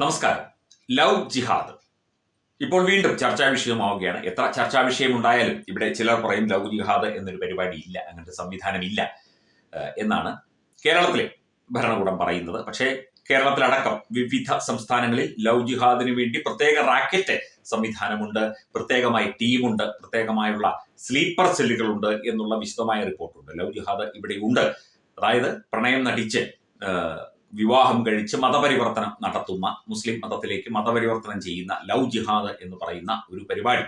നമസ്കാരം. Love jihad. ഇപ്പോൾ വീണ്ടും ചർച്ചാ വിഷയമാവുകയാണ്. എത്ര ചർച്ചാ വിഷയം ഉണ്ടായാലും ഇവിടെ ചിലർ പറയും ലവ് ജിഹാദ് എന്നൊരു പരിപാടി ഇല്ല അങ്ങനത്തെ സംവിധാനം ഇല്ല എന്നാണ് കേരളത്തിലെ ഭരണകൂടം പറയുന്നത്. പക്ഷേ കേരളത്തിലടക്കം വിവിധ സംസ്ഥാനങ്ങളിൽ ലവ് ജിഹാദിന് വേണ്ടി പ്രത്യേക റാക്കറ്റ് സംവിധാനമുണ്ട് പ്രത്യേകമായി ടീമുണ്ട് പ്രത്യേകമായുള്ള സ്ലീപ്പർ സെല്ലുകളുണ്ട് എന്നുള്ള വിശദമായ റിപ്പോർട്ടുണ്ട്. ലവ് ജിഹാദ് ഇവിടെ ഉണ്ട് അതായത് പ്രണയം നടിച്ച് വിവാഹം കഴിച്ച് മതപരിവർത്തനം നടത്തുന്ന മുസ്ലിം മതത്തിലേക്ക് മതപരിവർത്തനം ചെയ്യുന്ന ലവ് ജിഹാദ് എന്ന് പറയുന്ന ഒരു പരിപാടി.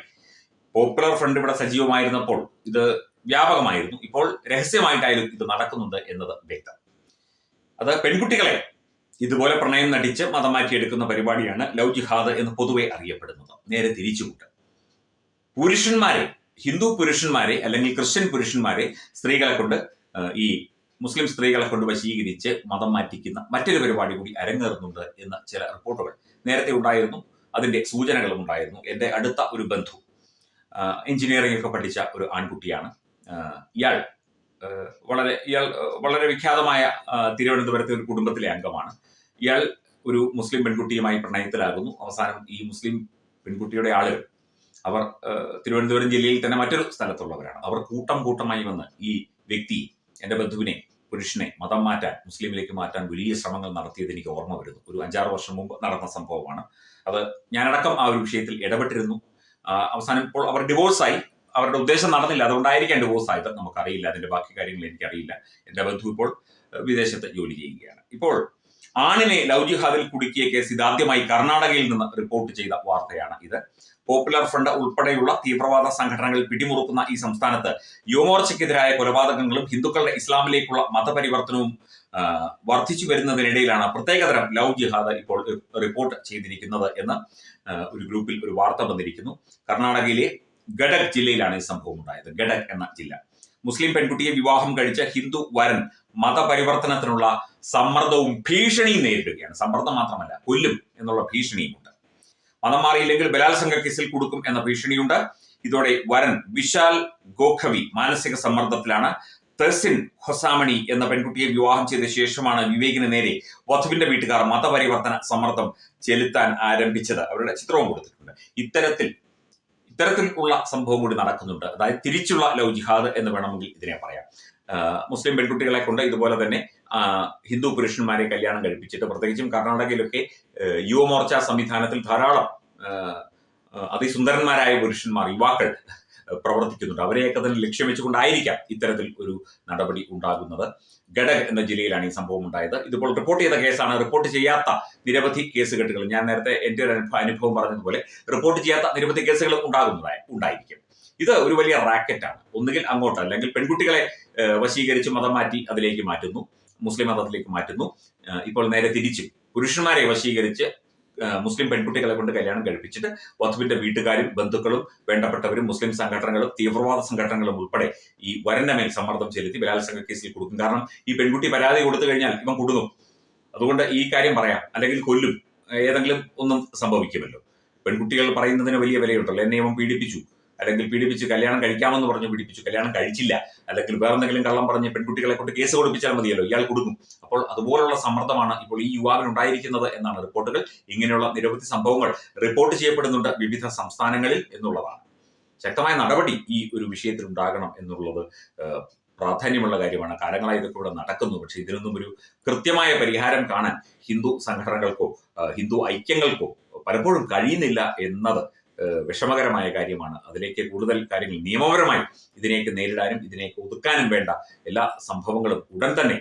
പോപ്പുലർ ഫ്രണ്ട് ഇവിടെ സജീവമായിരുന്നപ്പോൾ ഇത് വ്യാപകമായിരുന്നു. ഇപ്പോൾ രഹസ്യമായിട്ടായാലും ഇത് നടക്കുന്നുണ്ട് എന്നത് വ്യക്തം. അത് പെൺകുട്ടികളെ ഇതുപോലെ പ്രണയം നടിച്ച് മതം മാറ്റിയെടുക്കുന്ന പരിപാടിയാണ് ലവ് ജിഹാദ് എന്ന് പൊതുവെ അറിയപ്പെടുന്നത്. നേരെ തിരിച്ചുകൂട്ട് പുരുഷന്മാരെ ഹിന്ദു പുരുഷന്മാരെ അല്ലെങ്കിൽ ക്രിസ്ത്യൻ പുരുഷന്മാരെ സ്ത്രീകളെ കൊണ്ട് ഈ മുസ്ലിം സ്ത്രീകളെ കൊണ്ട് വശീകരിച്ച് മതം മാറ്റിക്കുന്ന മറ്റൊരു പരിപാടി കൂടി അരങ്ങേറുന്നുണ്ട് എന്ന ചില റിപ്പോർട്ടുകൾ നേരത്തെ ഉണ്ടായിരുന്നു. അതിന്റെ സൂചനകളും ഉണ്ടായിരുന്നു. എന്റെ അടുത്ത ഒരു ബന്ധു എഞ്ചിനീയറിംഗ് ഒക്കെ പഠിച്ച ഒരു ആൺകുട്ടിയാണ്. ഇയാൾ വളരെ ഇയാൾ വളരെ വിഖ്യാതമായ തിരുവനന്തപുരത്തെ ഒരു കുടുംബത്തിലെ അംഗമാണ്. ഇയാൾ ഒരു മുസ്ലിം പെൺകുട്ടിയുമായി പ്രണയത്തിലാകുന്നു. അവസാനം ഈ മുസ്ലിം പെൺകുട്ടിയുടെ ആളുകൾ അവർ തിരുവനന്തപുരം ജില്ലയിൽ തന്നെ മറ്റൊരു സ്ഥലത്തുള്ളവരാണ്. അവർ കൂട്ടം കൂട്ടമായി വന്ന് ഈ വ്യക്തി എന്റെ ബന്ധുവിനെ പുരുഷനെ മതം മാറ്റാൻ മുസ്ലിമിലേക്ക് മാറ്റാൻ വലിയ ശ്രമങ്ങൾ നടത്തിയത് എനിക്ക് ഓർമ്മ വരുന്നു. ഒരു അഞ്ചാറ് വർഷം മുമ്പ് നടന്ന സംഭവമാണ്. അത് ഞാനടക്കം ആ ഒരു വിഷയത്തിൽ ഇടപെട്ടിരുന്നു. അവസാനം ഇപ്പോൾ അവർ ഡിവോഴ്സായി അവരുടെ ഉദ്ദേശം നടന്നില്ല. അതുകൊണ്ടായിരിക്കാം ഡിവോഴ്സ് ആയത്. നമുക്കറിയില്ല. അതിന്റെ ബാക്കി കാര്യങ്ങൾ എനിക്കറിയില്ല. എന്റെ ബന്ധു ഇപ്പോൾ വിദേശത്ത് ജോലി ചെയ്യുകയാണ്. ഇപ്പോൾ ആണിനെ ലവ് ജിഹാദിൽ കുടുക്കിയ കേസ് ഇതാദ്യമായി കർണാടകയിൽ നിന്ന് റിപ്പോർട്ട് ചെയ്ത വാർത്തയാണ് ഇത്. പോപ്പുലർ ഫ്രണ്ട് ഉൾപ്പെടെയുള്ള തീവ്രവാദ സംഘടനകൾ പിടിമുറുക്കുന്ന ഈ സംസ്ഥാനത്ത് യുവമോർച്ചയ്ക്കെതിരായ കൊലപാതകങ്ങളും ഹിന്ദുക്കളുടെ ഇസ്ലാമിലേക്കുള്ള മതപരിവർത്തനവും വർദ്ധിച്ചു വരുന്നതിനിടയിലാണ് പ്രത്യേകതരം ലവ് ജിഹാദ് ഇപ്പോൾ റിപ്പോർട്ട് ചെയ്തിരിക്കുന്നത് എന്ന് ഒരു ഗ്രൂപ്പിൽ ഒരു വാർത്ത വന്നിരിക്കുന്നു. കർണാടകയിലെ ഗഡക് ജില്ലയിലാണ് ഈ സംഭവം ഉണ്ടായത്. ഗഡക് എന്ന ജില്ല. മുസ്ലിം പെൺകുട്ടിയെ വിവാഹം കഴിച്ച ഹിന്ദു വരൻ മതപരിവർത്തനത്തിനുള്ള സമ്മർദ്ദവും ഭീഷണിയും നേരിടുകയാണ്. സമ്മർദ്ദം മാത്രമല്ല കൊല്ലും എന്നുള്ള ഭീഷണിയുമുണ്ട്. മതം മാറിയില്ലെങ്കിൽ ബലാത്സംഗ കേസിൽ കൊടുക്കും എന്ന ഭീഷണിയുണ്ട്. ഇതോടെ വരൻ വിശാൽ ഗോഖവി മാനസിക സമ്മർദ്ദത്തിലാണ്. തെസിൻ ഹൊസാമണി എന്ന പെൺകുട്ടിയെ വിവാഹം ചെയ്ത ശേഷമാണ് വിവേകിന് നേരെ വധുവിന്റെ വീട്ടുകാർ മതപരിവർത്തന സമ്മർദ്ദം ചെലുത്താൻ ആരംഭിച്ചത്. അവരുടെ ചിത്രവും കൊടുത്തിട്ടുണ്ട്. ഇത്തരത്തിൽ ഇത്തരത്തിൽ ഉള്ള സംഭവം കൂടി നടക്കുന്നുണ്ട്. അതായത് തിരിച്ചുള്ള ലവ് ജിഹാദ് എന്ന് വേണമെങ്കിൽ ഇതിനെ പറയാം. മുസ്ലിം പെൺകുട്ടികളെ കൊണ്ട് ഇതുപോലെ തന്നെ ഹിന്ദു പുരുഷന്മാരെ കല്യാണം കഴിപ്പിച്ചിട്ട് പ്രത്യേകിച്ചും കർണാടകയിലൊക്കെ യുവമോർച്ച സംവിധാനത്തിൽ ധാരാളം അതിസുന്ദരന്മാരായ പുരുഷന്മാർ യുവാക്കൾ പ്രവർത്തിക്കുന്നുണ്ട്. അവരെയൊക്കെ തന്നെ ലക്ഷ്യം വെച്ചുകൊണ്ടായിരിക്കാം ഇത്തരത്തിൽ ഒരു നടപടി ഉണ്ടാകുന്നത്. ഘടക് എന്ന ജില്ലയിലാണ് ഈ സംഭവം ഉണ്ടായത്. ഇതിപ്പോൾ റിപ്പോർട്ട് ചെയ്ത കേസാണ്. റിപ്പോർട്ട് ചെയ്യാത്ത നിരവധി കേസുകെട്ടുകൾ. ഞാൻ നേരത്തെ എന്റെ ഒരു അനുഭവം പറഞ്ഞതുപോലെ റിപ്പോർട്ട് ചെയ്യാത്ത നിരവധി കേസുകൾ ഉണ്ടാകുന്നതായി ഉണ്ടായിരിക്കും. ഇത് ഒരു വലിയ റാക്കറ്റാണ് ഒന്നുകിൽ അങ്ങോട്ട് അല്ലെങ്കിൽ പെൺകുട്ടികളെ വശീകരിച്ച് മതം മാറ്റി അതിലേക്ക് മാറ്റുന്നു. മുസ്ലിം മതത്തിലേക്ക് മാറ്റുന്നു. ഇപ്പോൾ നേരെ തിരിച്ചു. പുരുഷന്മാരെ വശീകരിച്ച് മുസ്ലിം പെൺകുട്ടികളെ കൊണ്ട് കല്യാണം കഴിപ്പിച്ചിട്ട് വധുവിന്റെ വീട്ടുകാരും ബന്ധുക്കളും വേണ്ടപ്പെട്ടവരും മുസ്ലിം സംഘടനകളും തീവ്രവാദ സംഘടനകളും ഉൾപ്പെടെ ഈ വരന്റെ മേൽ സമ്മർദ്ദം ചെലുത്തി ബലാത്സംഗ കേസിൽ കൊടുക്കും കാരണം ഈ പെൺകുട്ടി പരാതി കൊടുത്തു കഴിഞ്ഞാൽ ഇവൻ കുടുങ്ങും. അതുകൊണ്ട് ഈ കാര്യം പറയാം. അല്ലെങ്കിൽ കൊല്ലും. ഏതെങ്കിലും ഒന്നും സംഭവിക്കുമല്ലോ. പെൺകുട്ടികൾ പറയുന്നതിന് വലിയ വിലയുണ്ടല്ലോ. എന്നെ ഇവൻ പീഡിപ്പിച്ചു. അല്ലെങ്കിൽ പീഡിപ്പിച്ച് കല്യാണം കഴിക്കാമെന്ന് പറഞ്ഞു പീഡിപ്പിച്ചു കല്യാണം കഴിച്ചില്ല. അല്ലെങ്കിൽ വേറെ എന്തെങ്കിലും കള്ളം പറഞ്ഞ് പെൺകുട്ടികളെ കൊണ്ട് കേസ് കൊടുപ്പിച്ചാൽ മതിയല്ലോ ഇയാൾ കൊടുക്കും. അപ്പോൾ അതുപോലുള്ള സമ്മർദ്ദമാണ് ഇപ്പോൾ ഈ യുവാവിന് ഉണ്ടായിരിക്കുന്നത് എന്നാണ് റിപ്പോർട്ടുകൾ. ഇങ്ങനെയുള്ള നിരവധി സംഭവങ്ങൾ റിപ്പോർട്ട് ചെയ്യപ്പെടുന്നുണ്ട് വിവിധ സംസ്ഥാനങ്ങളിൽ എന്നുള്ളതാണ്. ശക്തമായ നടപടി ഈ ഒരു വിഷയത്തിൽ ഉണ്ടാകണം എന്നുള്ളത് പ്രാധാന്യമുള്ള കാര്യമാണ്. കാലങ്ങളായി ഇതൊക്കെ ഇവിടെ നടക്കുന്നു. പക്ഷെ ഇതിനൊന്നും ഒരു കൃത്യമായ പരിഹാരം കാണാൻ ഹിന്ദു സംഘടനകൾക്കോ ഹിന്ദു ഐക്യങ്ങൾക്കോ പലപ്പോഴും കഴിയുന്നില്ല എന്നത് വിഷമകരമായ കാര്യമാണ്. അതിലേക്ക് കൂടുതൽ കാര്യങ്ങൾ നിയമപരമായി ഇതിനേക്ക് നേരിടാനും ഇതിനെയൊക്കെ ഒതുക്കാനും വേണ്ട എല്ലാ സംഭവങ്ങളും ഉടൻ തന്നെ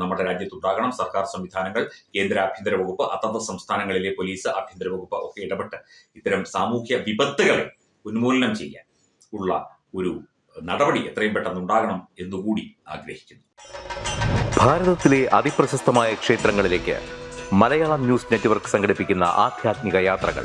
നമ്മുടെ രാജ്യത്ത് ഉണ്ടാകണം സർക്കാർ സംവിധാനങ്ങൾ കേന്ദ്ര ആഭ്യന്തര വകുപ്പ് അതത് സംസ്ഥാനങ്ങളിലെ പോലീസ് ആഭ്യന്തര വകുപ്പ് ഒക്കെ ഇടപെട്ട് ഇത്തരം സാമൂഹ്യ വിപത്തുകളെ ഉന്മൂലനം ചെയ്യാൻ ഉള്ള ഒരു നടപടി എത്രയും പെട്ടെന്ന് ഉണ്ടാകണം എന്നുകൂടി ആഗ്രഹിക്കുന്നു. ഭാരതത്തിലെ അതിപ്രശസ്തമായ ക്ഷേത്രങ്ങളിലേക്ക് മലയാളം ന്യൂസ് നെറ്റ്വർക്ക് സംഘടിപ്പിക്കുന്ന ആധ്യാത്മിക യാത്രകൾ.